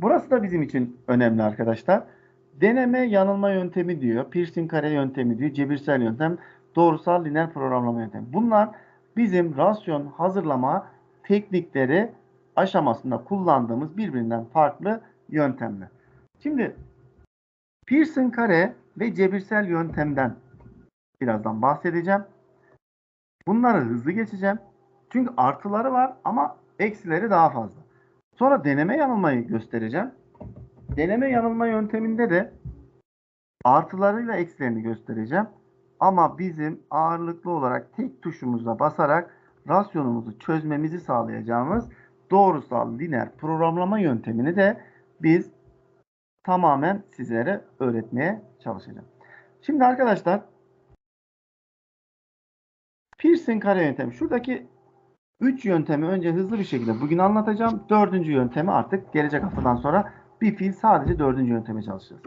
Burası da bizim için önemli arkadaşlar. Deneme yanılma yöntemi diyor. Pearson kare yöntemi diyor. Cebirsel yöntem. Doğrusal lineer programlama yöntemi. Bunlar bizim rasyon hazırlama teknikleri aşamasında kullandığımız birbirinden farklı yöntemler. Şimdi Pearson kare ve cebirsel yöntemden birazdan bahsedeceğim. Bunları hızlı geçeceğim. Çünkü artıları var ama eksileri daha fazla. Sonra deneme yanılmayı göstereceğim. Deneme yanılma yönteminde de artılarıyla eksilerini göstereceğim. Ama bizim ağırlıklı olarak tek tuşumuza basarak rasyonumuzu çözmemizi sağlayacağımız doğrusal lineer programlama yöntemini de biz tamamen sizlere öğretmeye çalışacağım. Şimdi arkadaşlar Pearson kare yöntemi. Şuradaki 3 yöntemi önce hızlı bir şekilde bugün anlatacağım. Dördüncü yöntemi artık gelecek haftadan sonra bir fiil sadece dördüncü yönteme çalışacağız.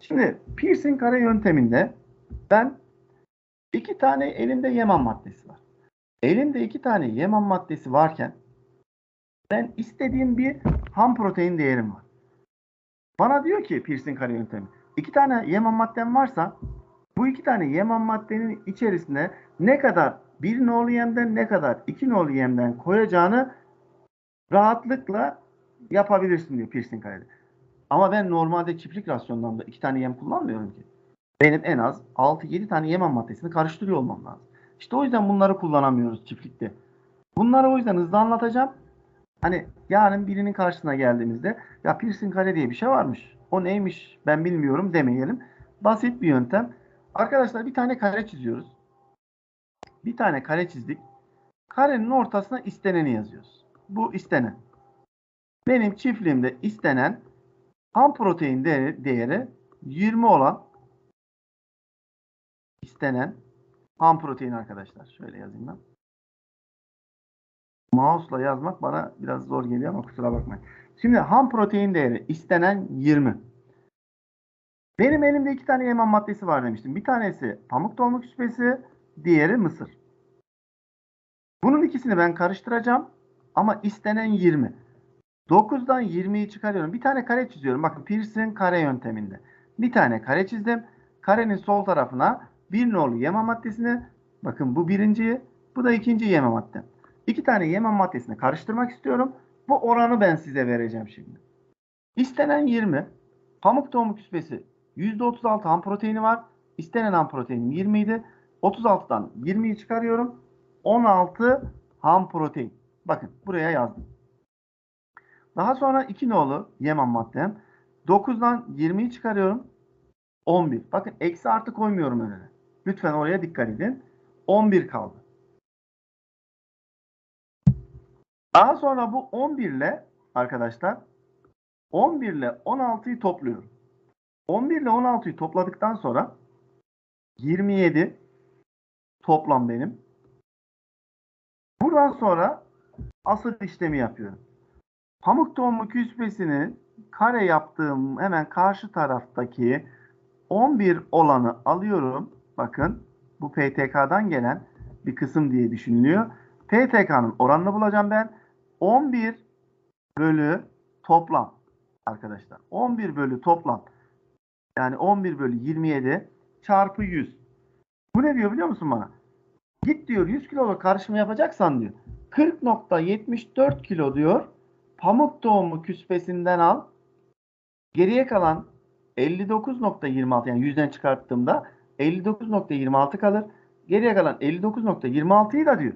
Şimdi Pearson kare yönteminde ben iki tane elimde yeman maddesi var. Elimde iki tane yeman maddesi varken ben istediğim bir ham protein değerim var. Bana diyor ki Pearson kare yöntemi iki tane yeman maddem varsa bu iki tane yeman maddenin içerisine ne kadar bir nolu yemden ne kadar iki nolu yemden koyacağını rahatlıkla yapabilirsin diyor Pearson karede. Ama ben normalde çiftlik rasyonlarında iki tane yem kullanmıyorum ki. Benim en az 6-7 tane yemen maddesini karıştırıyor olmam lazım. İşte o yüzden bunları kullanamıyoruz çiftlikte. Bunları o yüzden hızlı anlatacağım. Hani yarın birinin karşısına geldiğimizde ya Pearson kare diye bir şey varmış. O neymiş ben bilmiyorum demeyelim. Basit bir yöntem. Arkadaşlar bir tane kare çiziyoruz. Bir tane kare çizdik. Karenin ortasına isteneni yazıyoruz. Bu istenen. Benim çiftliğimde istenen ham protein değeri, değeri 20 olan istenen ham protein arkadaşlar. Şöyle yazayım ben. Mouse'la yazmak bana biraz zor geliyor ama kusura bakmayın. Şimdi ham protein değeri istenen 20. Benim elimde iki tane yemen maddesi var demiştim. Bir tanesi pamuk dolma küspesi, diğeri mısır. Bunun ikisini ben karıştıracağım ama istenen 20. 9'dan 20'yi çıkarıyorum. Bir tane kare çiziyorum. Bakın Pearson kare yönteminde. Bir tane kare çizdim. Karenin sol tarafına bir nolu yema maddesini bakın bu birinci, bu da ikinci yema maddem. İki tane yema maddesini karıştırmak istiyorum. Bu oranı ben size vereceğim şimdi. İstenen 20. Pamuk tohumu küspesi %36 ham proteini var. İstenen ham proteinim 20 idi. 36'dan 20'yi çıkarıyorum. 16 ham protein. Bakın buraya yazdım. Daha sonra 2 nolu yemen maddem. 9'dan 20'yi çıkarıyorum. 11. Bakın eksi artı koymuyorum önüne. Lütfen oraya dikkat edin. 11 kaldı. Daha sonra bu 11 ile arkadaşlar 11 ile 16'yı topluyorum. 11 ile 16'yı topladıktan sonra 27 toplam benim. Buradan sonra asıl işlemi yapıyorum. Pamuk tohumu küspesini kare yaptığım hemen karşı taraftaki 11 olanı alıyorum. Bakın bu PTK'dan gelen bir kısım diye düşünülüyor. PTK'nın oranını bulacağım ben. 11 bölü toplam arkadaşlar. 11 bölü toplam. Yani 11 bölü 27 çarpı 100. Bu ne diyor biliyor musun bana? Git diyor 100 kiloluk karışımı yapacaksan diyor. 40.74 kilo diyor. Pamuk tohumu küspesinden al. Geriye kalan 59.26 yani 100'den çıkarttığımda 59.26 kalır. Geriye kalan 59.26'yı da diyor.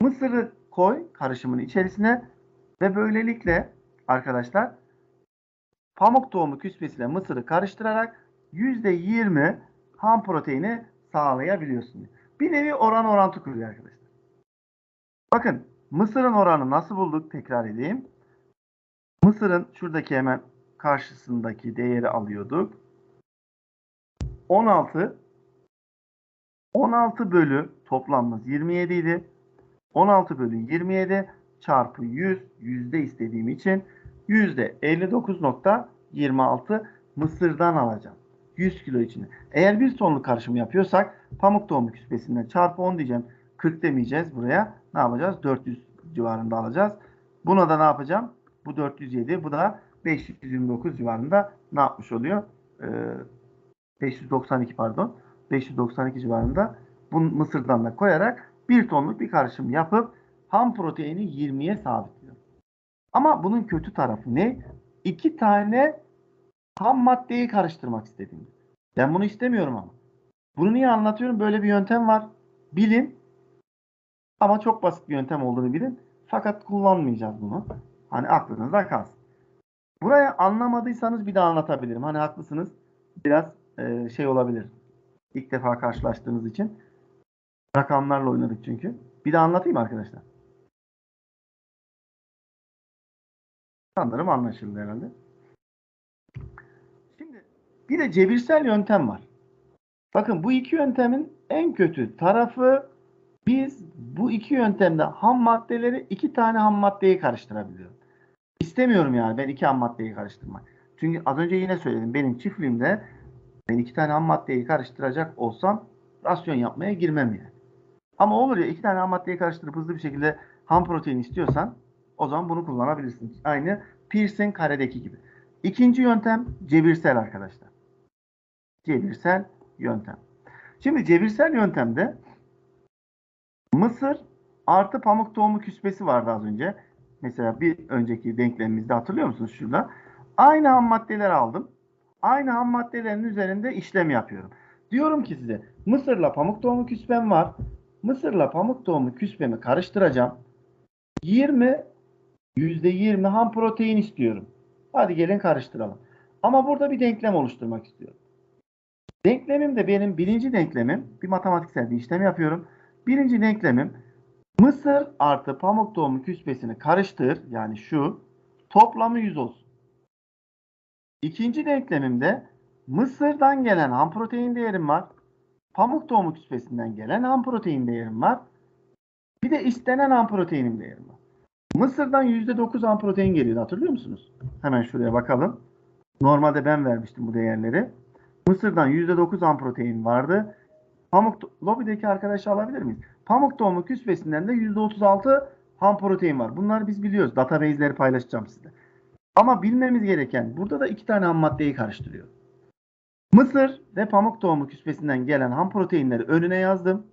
Mısırı koy karışımın içerisine ve böylelikle arkadaşlar pamuk tohumu küspesiyle mısırı karıştırarak %20 ham proteini sağlayabiliyorsun. Bir nevi oran orantı kuruyor arkadaşlar. Bakın mısırın oranı nasıl bulduk tekrar edeyim. Mısırın şuradaki hemen karşısındaki değeri alıyorduk. 16 16 bölü toplamımız 27 idi. 16 bölü 27 çarpı 100 yüzde istediğim için yüzde 59.26 mısırdan alacağım. 100 kilo içine. Eğer bir tonluk karışım yapıyorsak pamuk tohumu küspesinden çarpı 10 diyeceğim. 40 demeyeceğiz buraya. Ne yapacağız? 400 civarında alacağız. Buna da ne yapacağım? Bu 407. Bu da 529 civarında ne yapmış oluyor? Ee, 592 pardon. 592 civarında bu mısırdan da koyarak 1 tonluk bir karışım yapıp ham proteini 20'ye sabitliyor. Ama bunun kötü tarafı ne? İki tane ham maddeyi karıştırmak istedim. Ben bunu istemiyorum ama. Bunu niye anlatıyorum? Böyle bir yöntem var. Bilin. Ama çok basit bir yöntem olduğunu bilin. Fakat kullanmayacağız bunu. Hani aklınızda kalsın. Buraya anlamadıysanız bir daha anlatabilirim. Hani haklısınız. Biraz e, şey olabilir. İlk defa karşılaştığınız için. Rakamlarla oynadık çünkü. Bir daha anlatayım arkadaşlar. Sanırım anlaşıldı herhalde. Bir de cebirsel yöntem var. Bakın bu iki yöntemin en kötü tarafı biz bu iki yöntemde ham maddeleri iki tane ham maddeyi karıştırabiliyorum. İstemiyorum yani ben iki ham maddeyi karıştırmak. Çünkü az önce yine söyledim benim çiftliğimde ben iki tane ham maddeyi karıştıracak olsam rasyon yapmaya girmem yani. Ama olur ya iki tane ham maddeyi karıştırıp hızlı bir şekilde ham protein istiyorsan o zaman bunu kullanabilirsin. Aynı Pearson karedeki gibi. İkinci yöntem cebirsel arkadaşlar. Cebirsel yöntem. Şimdi cebirsel yöntemde mısır artı pamuk tohumu küspesi vardı az önce. Mesela bir önceki denklemimizde hatırlıyor musunuz şurada? Aynı ham maddeler aldım. Aynı ham maddelerin üzerinde işlem yapıyorum. Diyorum ki size mısırla pamuk tohumu küspem var. Mısırla pamuk tohumu küspemi karıştıracağım. 20 %20 ham protein istiyorum. Hadi gelin karıştıralım. Ama burada bir denklem oluşturmak istiyorum. Denklemim de benim birinci denklemim. Bir matematiksel bir işlem yapıyorum. Birinci denklemim mısır artı pamuk tohumu küspesini karıştır. Yani şu toplamı 100 olsun. İkinci denklemimde mısırdan gelen ham protein değerim var. Pamuk tohumu küspesinden gelen ham protein değerim var. Bir de istenen ham proteinim değerim var. Mısırdan %9 ham protein geliyor. Hatırlıyor musunuz? Hemen şuraya bakalım. Normalde ben vermiştim bu değerleri. Mısırdan %9 ham protein vardı. Pamuk lobideki arkadaşı alabilir miyiz? Pamuk tohumu küspesinden de %36 ham protein var. Bunları biz biliyoruz. Database'leri paylaşacağım size. Ama bilmemiz gereken burada da iki tane ham maddeyi karıştırıyor. Mısır ve pamuk tohumu küspesinden gelen ham proteinleri önüne yazdım.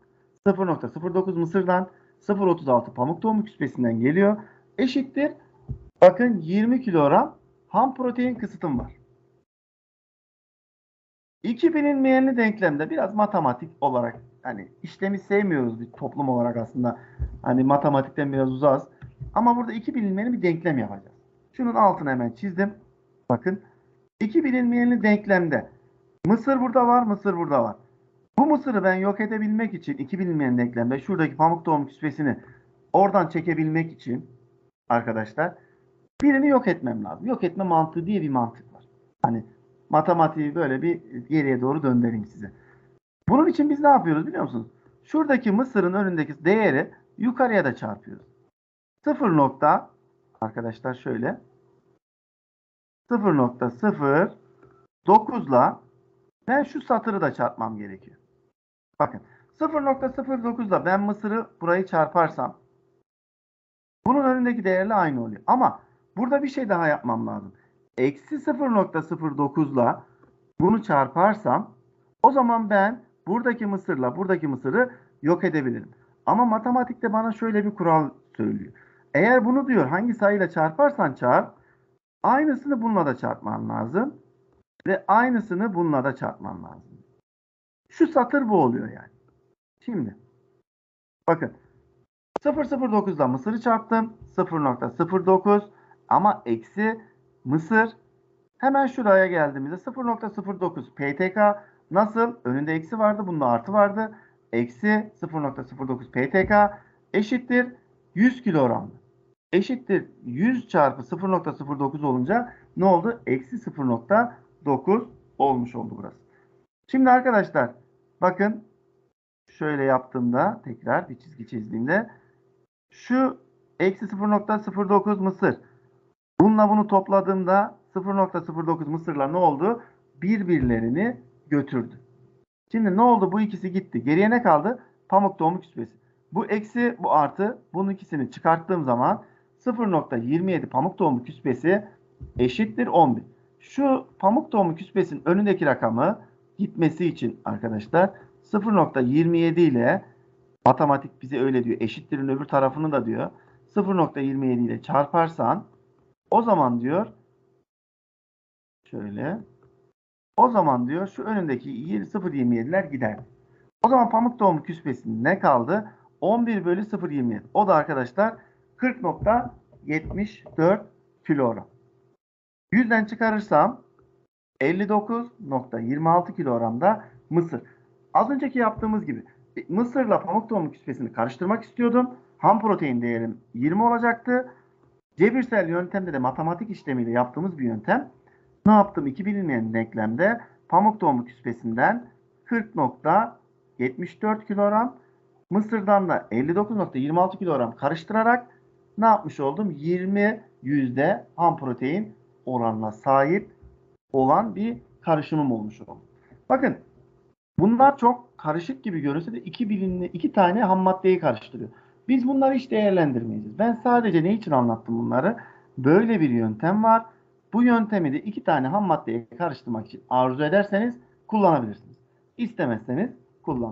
0.09 mısırdan 0.36 pamuk tohumu küspesinden geliyor. Eşittir. Bakın 20 kilogram ham protein kısıtım var. İki bilinmeyenli denklemde biraz matematik olarak hani işlemi sevmiyoruz bir toplum olarak aslında. Hani matematikten biraz uzağız. Ama burada iki bilinmeyeni bir denklem yapacağız. Şunun altını hemen çizdim. Bakın. iki bilinmeyenli denklemde Mısır burada var, Mısır burada var. Bu mısırı ben yok edebilmek için iki bilinmeyen denklemde şuradaki pamuk tohum küspesini oradan çekebilmek için arkadaşlar birini yok etmem lazım. Yok etme mantığı diye bir mantık var. Hani matematiği böyle bir geriye doğru döndüreyim size. Bunun için biz ne yapıyoruz biliyor musunuz? Şuradaki mısırın önündeki değeri yukarıya da çarpıyoruz. 0 nokta arkadaşlar şöyle 0.09 ile ben şu satırı da çarpmam gerekiyor. Bakın 0.09 ile ben mısırı burayı çarparsam bunun önündeki değerle aynı oluyor. Ama burada bir şey daha yapmam lazım. Eksi 0.09 ile bunu çarparsam o zaman ben buradaki mısırla buradaki mısırı yok edebilirim. Ama matematikte bana şöyle bir kural söylüyor. Eğer bunu diyor hangi sayıyla çarparsan çarp aynısını bununla da çarpman lazım. Ve aynısını bununla da çarpman lazım. Şu satır bu oluyor yani. Şimdi bakın 0.09'da Mısır'ı çarptım. 0.09 ama eksi Mısır hemen şuraya geldiğimizde 0.09 PTK nasıl? Önünde eksi vardı. Bunda artı vardı. Eksi 0.09 PTK eşittir 100 kilogramdı. Eşittir 100 çarpı 0.09 olunca ne oldu? Eksi 0.9 olmuş oldu burası. Şimdi arkadaşlar bakın şöyle yaptığımda tekrar bir çizgi çizdiğimde şu eksi 0.09 mısır bununla bunu topladığımda 0.09 mısırla ne oldu? Birbirlerini götürdü. Şimdi ne oldu? Bu ikisi gitti. Geriye ne kaldı? Pamuk tohumu küspesi. Bu eksi bu artı bunun ikisini çıkarttığım zaman 0.27 pamuk tohumu küspesi eşittir 11. Şu pamuk tohumu küspesinin önündeki rakamı gitmesi için arkadaşlar 0.27 ile matematik bize öyle diyor. Eşittirin öbür tarafını da diyor. 0.27 ile çarparsan o zaman diyor şöyle o zaman diyor şu önündeki 0.27'ler gider. O zaman pamuk tohumu küspesinde ne kaldı? 11 bölü 0.27. O da arkadaşlar 40.74 kilogram. 100'den çıkarırsam 59.26 kilogramda mısır. Az önceki yaptığımız gibi e, mısırla pamuk tohumu küspesini karıştırmak istiyordum. Ham protein değerim 20 olacaktı. Cebirsel yöntemde de matematik işlemiyle yaptığımız bir yöntem. Ne yaptım? İki bilinmeyen denklemde pamuk tohumu küspesinden 40.74 kilogram, mısırdan da 59.26 kilogram karıştırarak ne yapmış oldum? 20 yüzde ham protein oranına sahip olan bir karışımım olmuş oldu. Bakın bunlar çok karışık gibi görünse de iki bilinli iki tane ham maddeyi karıştırıyor. Biz bunları hiç değerlendirmeyeceğiz. Ben sadece ne için anlattım bunları? Böyle bir yöntem var. Bu yöntemi de iki tane ham maddeyi karıştırmak için arzu ederseniz kullanabilirsiniz. İstemezseniz kullan.